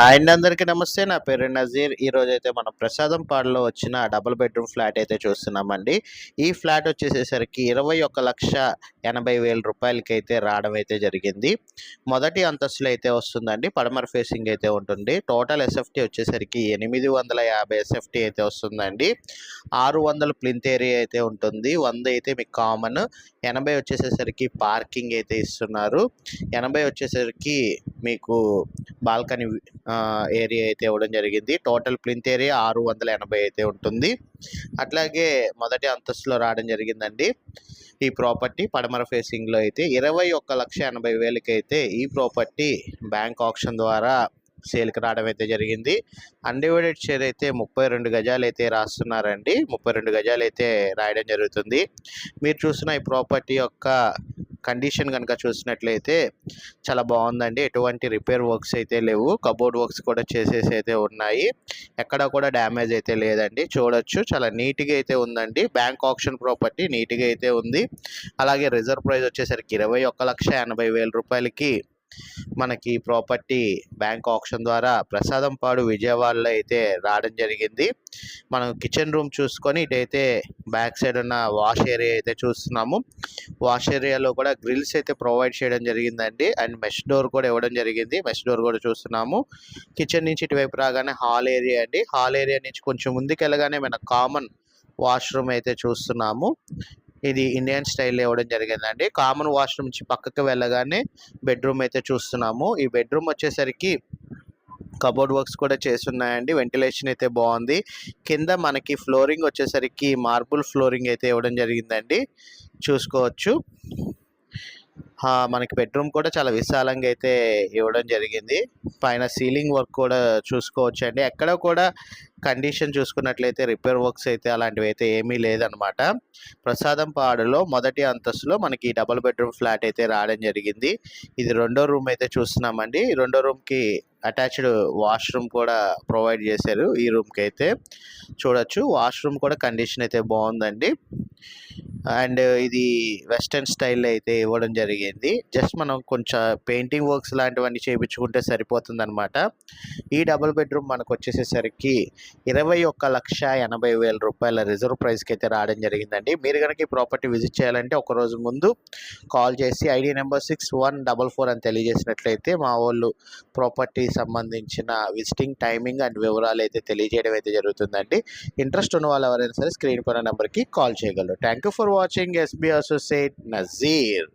Hi అండి అందరికీ నమస్తే. నా పేరు నజీర్. ఈరోజు అయితే మనం ప్రసాదం పాడులో వచ్చిన డబుల్ బెడ్రూమ్ ఫ్లాట్ అయితే చూస్తున్నామండి. ఈ ఫ్లాట్ వచ్చేసేసరికి ఇరవై ఒక లక్ష ఎనభై వేల రూపాయలకి అయితే రావడం అయితే జరిగింది. మొదటి అంతస్తులో అయితే వస్తుందండి. పడమర ఫేసింగ్ అయితే ఉంటుంది. టోటల్ ఎస్ఎఫ్టీ వచ్చేసరికి ఎనిమిది వందల యాభై ఎస్ఎఫ్టీ అయితే వస్తుందండి. ఆరు వందల ప్లింత్ ఏరియా అయితే ఉంటుంది. వంద అయితే మీకు కామన్. ఎనభై వచ్చేసేసరికి పార్కింగ్ అయితే ఇస్తున్నారు. ఎనభై వచ్చేసరికి మీకు బాల్కనీ ఏరియా అయితే ఇవ్వడం జరిగింది. టోటల్ ప్లింత్ ఏరియా ఆరు వందల ఎనభై అయితే ఉంటుంది. అట్లాగే మొదటి అంతస్తులో రావడం జరిగిందండి. ఈ ప్రాపర్టీ పడమర ఫేసింగ్లో అయితే ఇరవై ఒక్క లక్ష ఎనభై వేలకి అయితే ఈ ప్రాపర్టీ బ్యాంక్ ఆప్షన్ ద్వారా సేల్కి రావడం అయితే జరిగింది. అన్డివైడెడ్ షేర్ అయితే ముప్పై రెండు గజాలు అయితే రాస్తున్నారండి. ముప్పై రెండు గజాలు అయితే రాయడం జరుగుతుంది. మీరు చూసిన ఈ ప్రాపర్టీ యొక్క కండిషన్ కనుక చూసినట్లయితే చాలా బాగుందండి. ఎటువంటి రిపేర్ వర్క్స్ అయితే లేవు. కబోర్డ్ వర్క్స్ కూడా చేసేసి అయితే ఉన్నాయి. ఎక్కడ కూడా డ్యామేజ్ అయితే లేదండి. చూడొచ్చు. చాలా నీట్గా అయితే ఉందండి. బ్యాంక్ ఆప్షన్ ప్రాపర్టీ నీట్గా అయితే ఉంది. అలాగే రిజర్వ్ ప్రైస్ వచ్చేసరికి ఇరవై ఒక్క లక్ష ఎనభై వేల రూపాయలకి మనకి ప్రాపర్టీ బ్యాంక్ ఆప్షన్ ద్వారా ప్రసాదం పాడు విజయవాడలో అయితే రావడం జరిగింది. మనం కిచెన్ రూమ్ చూసుకొని ఇటైతే బ్యాక్ సైడ్ ఉన్న వాష్ ఏరియా అయితే చూస్తున్నాము. వాష్ ఏరియాలో కూడా గ్రిల్స్ అయితే ప్రొవైడ్ చేయడం జరిగిందండి. అండ్ మెష్ డోర్ కూడా ఇవ్వడం జరిగింది. మెష్ డోర్ కూడా చూస్తున్నాము. కిచెన్ నుంచి ఇటువైపు రాగానే హాల్ ఏరియా అండి. హాల్ ఏరియా నుంచి కొంచెం ముందుకు వెళ్ళగానే మన కామన్ వాష్రూమ్ అయితే చూస్తున్నాము. ఇది ఇండియన్ స్టైల్ ఇవ్వడం జరిగిందండి. కామన్ వాష్రూమ్ నుంచి పక్కకు వెళ్ళగానే బెడ్రూమ్ అయితే చూస్తున్నాము. ఈ బెడ్రూమ్ వచ్చేసరికి కబోర్డ్ వర్క్స్ కూడా చేస్తున్నాయండి. వెంటిలేషన్ అయితే బాగుంది. కింద మనకి ఫ్లోరింగ్ వచ్చేసరికి మార్బుల్ ఫ్లోరింగ్ అయితే ఇవ్వడం జరిగిందండి. చూసుకోవచ్చు. మనకి బెడ్రూమ్ కూడా చాలా విశాలంగా అయితే ఇవ్వడం జరిగింది. పైన సీలింగ్ వర్క్ కూడా చూసుకోవచ్చు అండి ఎక్కడ కూడా కండిషన్ చూసుకున్నట్లయితే రిపేర్ వర్క్స్ అయితే అలాంటివి అయితే ఏమీ లేదనమాట ప్రసాదం పాడులో మొదటి అంతస్తులో మనకి డబుల్ బెడ్రూమ్ ఫ్లాట్ అయితే రావడం జరిగింది. ఇది రెండో రూమ్ అయితే చూస్తున్నామండి. రెండో రూమ్కి అటాచ్డ్ వాష్రూమ్ కూడా ప్రొవైడ్ చేశారు ఈ రూమ్కి అయితే. చూడొచ్చు వాష్రూమ్ కూడా కండిషన్ అయితే బాగుందండి. అండ్ ఇది వెస్టర్న్ స్టైల్లో అయితే ఇవ్వడం జరిగింది. జస్ట్ మనం కొంచెం పెయింటింగ్ వర్క్స్ లాంటివన్నీ చేయించుకుంటే సరిపోతుంది అనమాట ఈ డబుల్ బెడ్రూమ్ మనకు వచ్చేసేసరికి ఇరవై ఒక్క లక్ష ఎనభై వేల రూపాయల రిజర్వ్ ప్రైస్కి అయితే రావడం జరిగిందండి. మీరు కనుక ఈ ప్రాపర్టీ విజిట్ చేయాలంటే ఒక రోజు ముందు కాల్ చేసి ID number six one double four అని తెలియజేసినట్లయితే మా వాళ్ళు ప్రాపర్టీ సంబంధించిన విజిటింగ్ టైమింగ్ అండ్ వివరాలు అయితే తెలియజేయడం అయితే జరుగుతుందండి. ఇంట్రెస్ట్ ఉన్న వాళ్ళు ఎవరైనా సరే స్క్రీన్ పైన నెంబర్కి కాల్ చేయగలరు. Thank you for watching S B associate Nazeer.